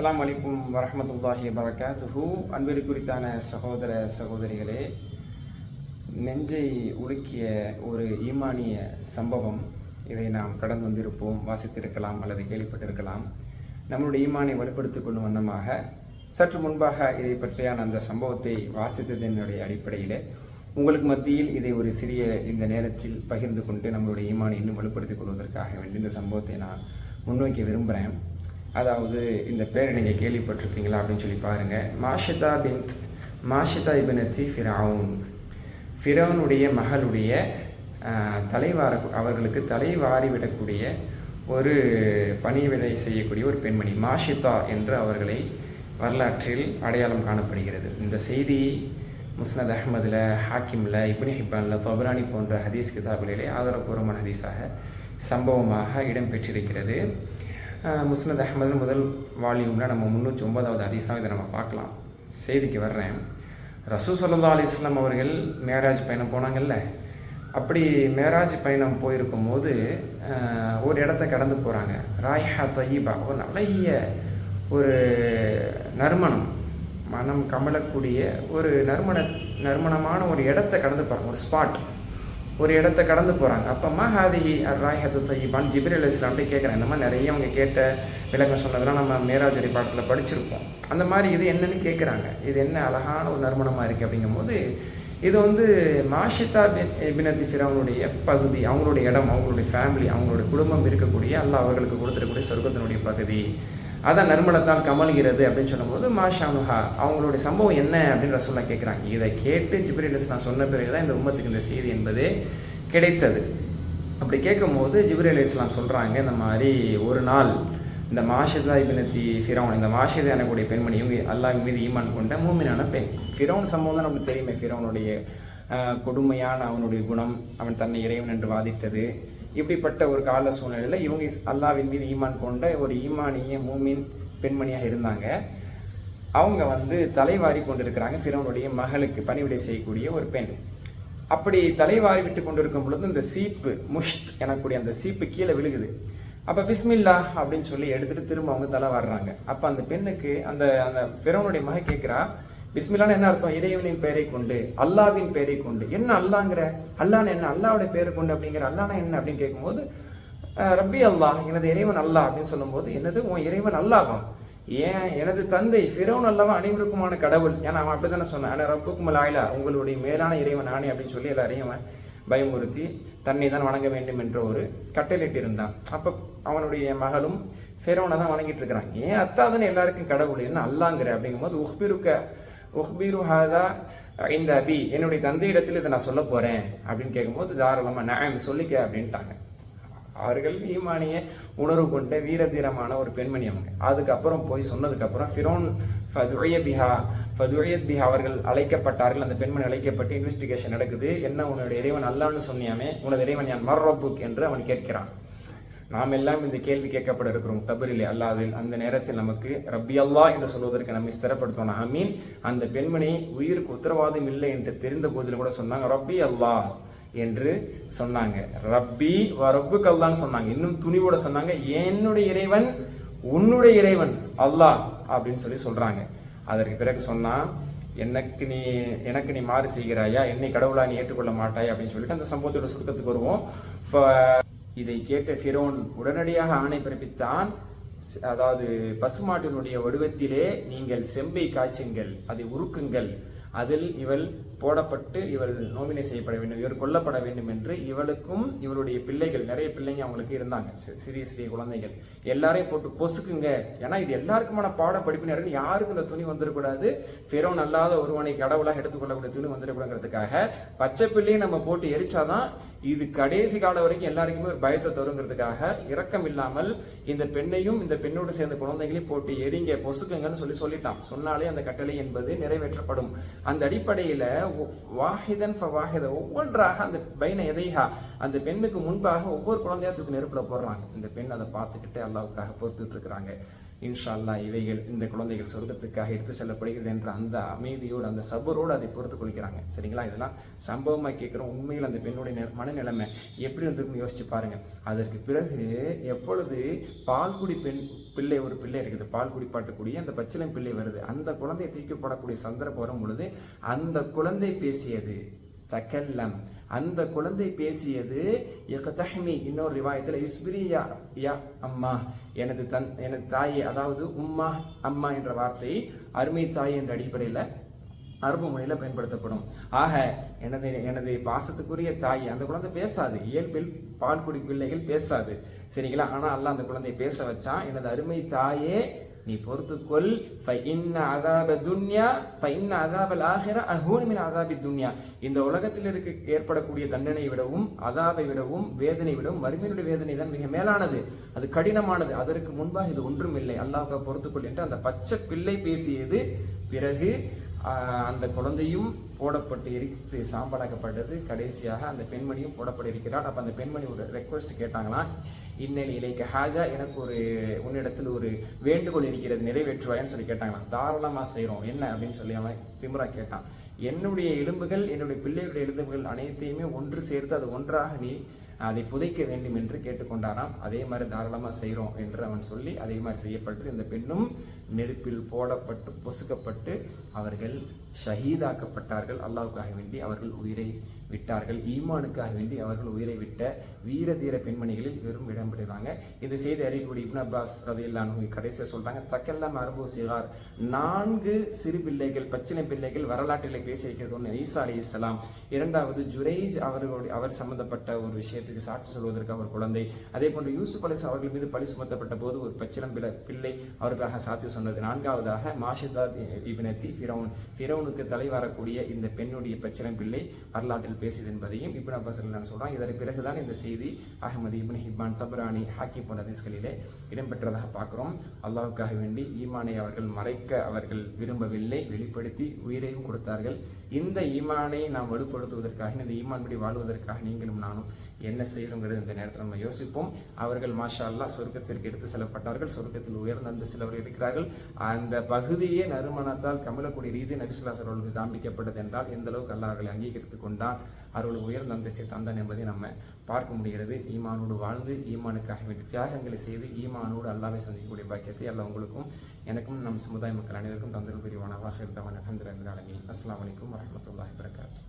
அஸ்ஸலாமு அலைக்கும் வரஹமத்துல்லாஹி வரகாத்துஹு அன்பிற்கு குறித்தான சகோதர சகோதரிகளே நெஞ்சை உலுக்கிய ஒரு ஈமானிய சம்பவம் இதை நாம் கடந்து வந்திருப்போம் வாசித்திருக்கலாம் அல்லது கேள்விப்பட்டிருக்கலாம். நம்மளுடைய ஈமானை வலுப்படுத்திக் கொள்ளும் வண்ணமாக சற்று முன்பாக இதை பற்றியான அந்த சம்பவத்தை வாசித்ததனுடைய அடிப்படையில். உங்களுக்கு மத்தியில் இதை ஒரு சிறிய இந்த நேரத்தில் பகிர்ந்து கொண்டு நம்மளுடைய ஈமானை இன்னும் வலுப்படுத்திக் கொள்வதற்காக வேண்டி இந்த சம்பவத்தை நான் முன்வைக்க விரும்புகிறேன். அதாவது இந்த பேரை நீங்கள் கேள்விப்பட்டிருப்பீங்களா அப்படின்னு சொல்லி பாருங்கள் மாஷிதா பின் மாஷிதா இபினத்தி ஃபிரவுன் ஃபிரவனுடைய மகளுடைய தலைவார அவர்களுக்கு தலைவாரி விடக்கூடிய ஒரு பணிவிடை செய்யக்கூடிய ஒரு பெண்மணி மாஷிதா என்று அவர்களை வரலாற்றில் அடையாளம் காணப்படுகிறது. இந்த செய்தி முஸ்னத் அஹ்மதில் ஹாக்கிமில் இப்னி ஹிப்பானில் தொபரானி போன்ற ஹதீஸ் கிதாபுகளிலே ஆதாரபூர்வமான ஹதீஸாக சம்பவமாக இடம்பெற்றிருக்கிறது. முஸ்னத் அஹ்மது முதல் வால்யூமில் நம்ம முந்நூற்றி ஒன்பதாவது ஹதீஸாக இதை நம்ம பார்க்கலாம். செய்திக்கு வர்றேன். ரசூ சல்லா அலிஸ்லாம் அவர்கள் மேராஜ் பயணம் போனாங்கல்ல? அப்படி மேராஜ் பயணம் போயிருக்கும் போது ஒரு இடத்த கடந்து போகிறாங்க ராய்ஹா தொய்யீபா ஒரு அழகிய ஒரு நறுமணம் மனம் கமலக்கூடிய ஒரு நறுமண நறுமணமான ஒரு இடத்த கடந்து போகிறாங்க ஒரு ஸ்பாட் ஒரு இடத்த கடந்து போகிறாங்க அப்போ மஹாதிஹி அர் ராய்ஹத்து தொய்யிபான் ஜிபிர் அலி இஸ்லாம்ட்டு கேட்குறேன் இந்த மாதிரி நிறைய அவங்க கேட்ட விளக்கம் சொன்னதெல்லாம் நம்ம மேராஜரி பாடத்தில் படிச்சிருப்போம். அந்த மாதிரி இது என்னன்னு கேட்குறாங்க இது என்ன அழகான ஒரு நறுமணமாக இருக்குது அப்படிங்கும்போது இது வந்து மாஷிதா பின் பினத்தி ஃபிரவனுடைய பகுதி அவங்களுடைய இடம் அவங்களுடைய ஃபேமிலி அவங்களுடைய குடும்பம் இருக்கக்கூடிய அல்லாஹ் அவர்களுக்கு கொடுத்துருக்கக்கூடிய சொர்க்கத்தினுடைய பகுதி. அதான் நறுமணத்தால் கமல்கிறது அப்படின்னு சொல்லும்போது மாஷானுஹா அவங்களுடைய சம்பவம் என்ன? அப்படின்னு ரசூல்லா கேட்குறாங்க இதை கேட்டு ஜிப்ரீல் நான் சொன்ன பிறகு தான் இந்த உம்மத்துக்கு இந்த செய்தி என்பது கிடைத்தது. அப்படி கேட்கும்போது ஜிப்ரி அலி இஸ்லாம் சொல்கிறாங்க இந்த மாதிரி ஒரு நாள் இந்த மாஷிதா இபினத்தி ஃபிரௌன் இந்த மாஷிதா எனக்கூடிய பெண்மணி இவங்க அல்லாஹ் மீது ஈமான் கொண்ட மூமினான பெண். ஃபிரௌன் சம்பவம் தான் நமக்கு தெரியுமே ஃபிரௌனுடைய கொடுமையான அவனுடைய குணம். அவன் தன்னை இறைவன் என்று வாதித்தது இப்படிப்பட்ட ஒரு கால சூழ்நிலையில் இவங்க இஸ்- அல்லாஹ்வின் மீது ஈமான் கொண்ட ஒரு ஈமானிய மூமின் பெண்மணியாக இருந்தாங்க. அவங்க வந்து தலைவாரி கொண்டிருக்கிறாங்க ஃபிரௌனுடைய மகளுக்கு பணிவிடை செய்யக்கூடிய ஒரு பெண். அப்படி தலைவாரி விட்டு கொண்டிருக்கும் பொழுது இந்த சீப்பு முஷ்த் எனக்கூடிய அந்த சீப்பு கீழே விழுகுது. அப்போ பிஸ்மில்லா அப்படின்னு சொல்லி எடுத்துட்டு திரும்ப அவங்க தலை அப்போ அந்த பெண்ணுக்கு அந்த அந்த ஃபிரோனுடைய மக கேட்குறா பிஸ்மில்லான்னு என்ன அர்த்தம்? இறைவனின் பெயரை கொண்டு அல்லாவின் பெயரை கொண்டு. என்ன அல்லாங்கிற? அல்லான்னு என்ன? அல்லாவுடைய பெயரை கொண்டு அப்படிங்கிற அல்லானா என்ன அப்படின்னு கேட்கும்போது ரப்பி அல்லாஹ் எனது இறைவன் அல்லாஹ் அப்படின்னு சொல்லும்போது என்னது? உன் இறைவன் அல்லாவா? ஏன்? எனது தந்தை ஃபிரோன் அல்லவா அனைவருக்குமான கடவுள். ஏன்னா அவன் அப்படி தானே சொன்னான். ஆனால் ரப்புக்கும் ஆயிலா. உங்களுடைய மேலான இறைவன் நானே அப்படின்னு சொல்லி எல்லாரையும் அவன் பயமுறுத்தி தன்னை தான் வணங்க வேண்டும் என்ற ஒரு கட்டளையிட்டு இருந்தான் அப்போ அவனுடைய மகளும் ஃபெரோனை தான் வணங்கிட்டு இருக்கிறான் ஏன்? அத்தா தானே எல்லாருக்கும் கடவுள். என்ன அல்லாங்கிற அப்படிங்கும்போது உஹ்பிருக்க உஹ்பீரு ஹாதா இந்த அபி என்னுடைய தந்தையிடத்தில் இதை நான் சொல்ல போகிறேன் அப்படின்னு கேட்கும்போது தாராளமாக நான் சொல்லிக்க அப்படின்ட்டாங்க. அவர்கள் ஈமானிய உணர்வு கொண்ட வீரதீரமான ஒரு பெண்மணி அவங்க. அதுக்கப்புறம் போய் சொன்னதுக்கப்புறம் ஃபிரோன் ஃபதுய பிஹா ஃபதுயத் பிஹா அவர்கள் அழைக்கப்பட்டார்கள். அந்த பெண்மணி அழைக்கப்பட்டு இன்வெஸ்டிகேஷன் நடக்குது. என்ன உன்னுடைய இறைவன் அல்லான்னு சொன்னியாமே உனது இறைவன் யான்? மர்ரப்புக் என்று அவன் கேட்கிறான். நாம் எல்லாம் இந்த கேள்வி கேட்கப்பட இருக்கிறோம் தபரிலே அல்லாதில் அந்த நேரத்தில் நமக்கு ரப்பி அல்லா என்று சொல்வதற்கு நம்மை ஸ்திரப்படுத்தணும் அமீன் அந்த பெண்மணி உயிருக்கு உத்தரவாதம் இல்லை என்று தெரிந்த போதிலும் கூட சொன்னாங்க ரப்பி அல்லா என்று சொன்னாங்க. ரப்பி ரப்பு கல்லான்னு சொன்னாங்க. இன்னும் துணிவோட சொன்னாங்க என்னுடைய இறைவன் உன்னுடைய இறைவன் அல்லாஹ் அப்படின்னு சொல்லி சொல்றாங்க. அதற்கு பிறகு சொன்னா எனக்கு நீ எனக்கு நீ மாறு செய்கிறாயா? என்னை கடவுளா நீ ஏற்றுக்கொள்ள மாட்டாய்? அப்படின்னு சொல்லிட்டு அந்த சம்பவத்தோட சுருக்கத்துக்கு வருவோம். ஃப- இதை கேட்ட ஃபிரோன் உடனடியாக ஆணை பிறப்பித்தான். அதாவது பசுமாட்டினுடைய வடிவத்திலே நீங்கள் செம்பை காய்ச்சுங்கள் அதை உருக்குங்கள். அதில் இவள் போடப்பட்டு இவள் நோமினை செய்யப்பட வேண்டும் இவர் கொல்லப்பட வேண்டும் என்று இவளுக்கும் இவருடைய பிள்ளைகள் நிறைய பிள்ளைங்க அவங்களுக்கு இருந்தாங்க. சிறிய சிறிய குழந்தைகள். எல்லாரையும் போட்டு பொசுக்குங்க. ஏன்னா இது எல்லாருக்குமான பாடம் படிப்பினர்கள் யாருக்கும் இந்த துணி வந்துடக்கூடாது. ஃபெரோன் அல்லாத ஒருவனை கடவுளாக எடுத்துக்கொள்ளக்கூடிய துணி வந்துடக்கூடாதுங்கிறதுக்காக பச்சை பிள்ளையை நம்ம போட்டு எரிச்சாதான் இது கடைசி காலம் வரைக்கும் எல்லாருக்குமே ஒரு பயத்தை தருங்கிறதுக்காக இரக்கம் இல்லாமல் இந்த பெண்ணையும் இந்த பெண்ணோடு சேர்ந்த குழந்தைகளையும் போட்டு எரிங்க பொசுக்குங்கன்னு சொல்லி சொல்லிட்டான். சொன்னாலே அந்த கட்டளை என்பது நிறைவேற்றப்படும். அந்த அடிப்படையில் வாஹிதன் ஃப வாஹித ஒவ்வொன்றாக அந்த பைன எதைஹா அந்த பெண்ணுக்கு முன்பாக ஒவ்வொரு குழந்தையா தூக்கி போடுறாங்க. இந்த பெண் அதை பார்த்துக்கிட்டு அல்லாவுக்காக பொறுத்துட்டு இருக்கிறாங்க. இன்ஷா இவைகள் இந்த குழந்தைகள் சொர்க்கத்துக்காக எடுத்து செல்லப்படுகிறது என்ற அந்த அமைதியோடு அந்த சபரோடு அதை பொறுத்து கொள்கிறாங்க. சரிங்களா? இதெல்லாம் சம்பவமாக கேட்குறோம். உண்மையில் அந்த பெண்ணுடைய நெ- மனநிலைமை எப்படி வந்திருக்குன்னு யோசிச்சு பாருங்க. அதற்கு பிறகு எப்பொழுது பால்குடி பெண் பிள்ளை ஒரு பிள்ளை இருக்குது. பால் குடிப்பாட்டக்கூடிய அந்த பச்சிளம் பிள்ளை வருது. அந்த குழந்தையை தூக்கி போடக்கூடிய சந்தர்ப்பம் வரும் பொழுது அந்த குழந்தை பேசியது தக்கல்லம். அந்த குழந்தை பேசியது இகதஹ்மி இன்னொரு ரிவாயத்தில் இஸ்பிரியா யா அம்மா எனது தன் எனது தாயே அதாவது உம்மா அம்மா என்ற வார்த்தை அருமை தாய் என்ற அடிப்படையில் அரபு மொழியில் பயன்படுத்தப்படும். ஆக எனது எனது பாசத்துக்குரிய தாய் அந்த குழந்தை பேசாது. இயல்பில் பால் குடி பிள்ளைகள் பேசாது. சரிங்களா? ஆனால் அல்ல அந்த குழந்தையை பேச வச்சான். எனது அருமை தாயே நீ பொறுத்துக்கொள் அதாப துன்யா ஃபைன்ன அதாபல் ஆகிற அதாபி துன்யா. இந்த உலகத்தில் இருக்க ஏற்படக்கூடிய தண்டனை விடவும் அதாபை விடவும் வேதனை விடவும் வறுமையுடைய வேதனை தான் மிக மேலானது. அது கடினமானது. அதற்கு முன்பாக இது ஒன்றும் இல்லை. அல்லாஹ் பொறுத்துக்கொள் என்று அந்த பச்சை பிள்ளை பேசியது. பிறகு அந்த குழந்தையும் போடப்பட்டு எரித்து சாம்பலாக்கப்பட்டது. கடைசியாக அந்த பெண்மணியும் போடப்பட்டு இருக்கிறார் அப்போ அந்த பெண்மணி ஒரு ரெக்வஸ்ட் கேட்டாங்களாம் இன்னல் இலைக்கு ஹாஜா எனக்கு ஒரு உன்னிடத்தில் ஒரு வேண்டுகோள் இருக்கிறது நிறைவேற்றுவாயன்னு சொல்லி கேட்டாங்களாம். தாராளமாக செய்கிறோம் என்ன? அப்படின்னு சொல்லி அவன் திமிரா கேட்டான். என்னுடைய எலும்புகள் என்னுடைய பிள்ளைகளுடைய எலும்புகள் அனைத்தையுமே ஒன்று சேர்த்து அது ஒன்றாக நீ அதை புதைக்க வேண்டும் என்று கேட்டுக்கொண்டாராம். அதே மாதிரி தாராளமாக செய்கிறோம் என்று அவன் சொல்லி அதே மாதிரி செய்யப்பட்டு இந்த பெண்ணும் நெருப்பில் போடப்பட்டு பொசுக்கப்பட்டு அவர்கள் ஷஹீதாக்கப்பட்டார்கள். விட்டார்கள். அல்லாவுக்காக வேண்டி அவர்கள் உயிரை விட்டார்கள். ஈமானுக்காக வேண்டி அவர்கள் உயிரை விட்ட வீர தீர பெண்மணிகளில் இவரும் இடம்பெறுகிறாங்க இந்த செய்தி அறியக்கூடிய இப்னு அப்பாஸ் ரதையில்லானு கடைசியாக சொல்றாங்க தக்கெல்லாம் அரபு சிகார். நான்கு சிறு பிள்ளைகள் பச்சினை பிள்ளைகள் வரலாற்றில் பேசி வைக்கிறது ஒன்று ஈசா அலி இஸ்லாம் இரண்டாவது ஜுரைஜ் அவர்களுடைய அவர் சம்பந்தப்பட்ட ஒரு விஷயத்துக்கு சாட்சி சொல்வதற்கு அவர் குழந்தை. அதே போன்று யூசுப் அலிஸ் அவர்கள் மீது பழி சுமத்தப்பட்ட போது ஒரு பச்சிலம் பிள்ளை அவர்களாக சாட்சி சொன்னது. நான்காவதாக மாஷிதா இபினத்தி ஃபிரௌன். ஃபிரௌனுக்கு தலைவரக்கூடிய இந்த இந்த பெண்ணுடைய பிரச்சனை பிள்ளை வரலாற்றில் பேசியது என்பதையும் இப்னு அப்பாஸ் நான் சொல்றான். இதற்கு பிறகுதான் இந்த செய்தி அகமது இப்னு ஹிப்பான் சப்ரானி ஹாக்கி போன்ற ஹதீஸ்களிலே இடம்பெற்றதாக பார்க்கிறோம். அல்லாஹ்வுக்காக வேண்டி ஈமானை அவர்கள் மறைக்க அவர்கள் விரும்பவில்லை வெளிப்படுத்தி உயிரையும் கொடுத்தார்கள். இந்த ஈமானை நாம் வலுப்படுத்துவதற்காக இந்த ஈமான் படி வாழ்வதற்காக நீங்களும் நானும் என்ன செய்யறோங்கிறது இந்த நேரத்தில் நம்ம யோசிப்போம். அவர்கள் மாஷா அல்லாஹ் சொர்க்கத்திற்கு எடுத்து செல்லப்பட்டார்கள். சொர்க்கத்தில் உயர்ந்த அந்த சிலவர் இருக்கிறார்கள். அந்த பகுதியே நறுமணத்தால் கமலக்கூடிய ரீதி நபிசுல்லாஸ் அவர்களுக்கு காண்பிக்கப்பட்டது என்றால் எந்த அளவுக்கு அல்லாஹ் அவர்களை அங்கீகரித்துக் கொண்டால் அவர்களுக்கு உயர்ந்த அந்தஸ்தை தந்தான் என்பதை நம்ம பார்க்க முடிகிறது. ஈமானோடு வாழ்ந்து ஈமானுக்காக வேண்டிய தியாகங்களை செய்து ஈமானோடு அல்லாவை சந்திக்கக்கூடிய பாக்கியத்தை அல்ல உங்களுக்கும் எனக்கும் நம் சமுதாய மக்கள் அனைவருக்கும் தந்தல் பிரிவானவாக இருந்தவன் அஹமதுல்லாஹி அஸ்லாம் வலைக்கம் வரஹ்மத்துல்லாஹி வரகாத்து